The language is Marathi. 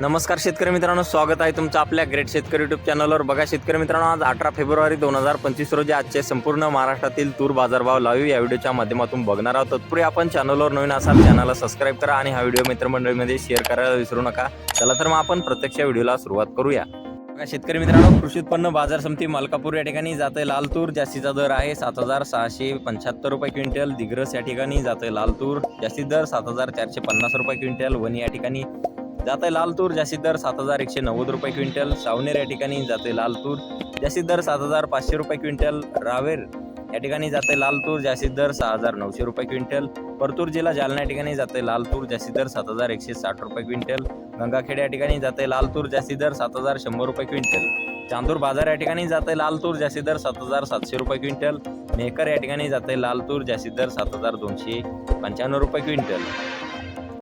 नमस्कार शेतकरी मित्रांनो स्वागत आहे तुमचं आपल्या ग्रेट शेतकरी युट्यूब चॅनलवर बघा शेतकरी मित्रांनो आज अठरा फेब्रुवारी दोन हजार पंचवीस रोजी आजचे संपूर्ण महाराष्ट्रातील तूर बाजारभाव लावी या व्हिडिओच्या माध्यमातून बघणार आहोत. तत्पूर्वी आपण चॅनलवर नवीन असाल चॅनलला सबस्क्राईब करा आणि हा व्हिडिओ मित्रमंडळीमध्ये शेअर करायला विसरू नका. चला तर मग आपण प्रत्यक्ष व्हिडिओला सुरुवात करूया. शेतकरी मित्रांनो कृषी उत्पन्न बाजार समिती मलकापूर या ठिकाणी जाते लाल तूर. जास्तीचा दर आहे सात हजार सहाशे पंच्याहत्तर रुपये क्विंटल. दिग्रस या ठिकाणी जाते लाल तूर. जास्तीत दर सात हजार चारशे पन्नास रुपये क्विंटल. वणी या ठिकाणी जाते लाल तूर जास्तीत दर सात हजार एकशे नव्वद रुपये क्विंटल. सावनेर या ठिकाणी जाते लाल तूर जास्तीत दर सात हजार पाचशे रुपये क्विंटल. रावेर या ठिकाणी जाते लाल तूर जास्तीत दर सहा हजार नऊशे रुपये क्विंटल. परतूर जिल्हा जालना या ठिकाणी जाते लाल तूर जास्तीत दर सात हजार एकशे साठ रुपये क्विंटल. गंगाखेड या ठिकाणी जाते लाल तूर जास्तीत दर सात हजार शंभर रुपये क्विंटल. चांदूर बाजार या ठिकाणी जाते लाल तूर जास्तीत दर सात हजार सातशे रुपये क्विंटल. मेहकर या ठिकाणी जाते लाल तूर जास्तीत दर सात हजार दोनशे पंच्याण्णव रुपये क्विंटल.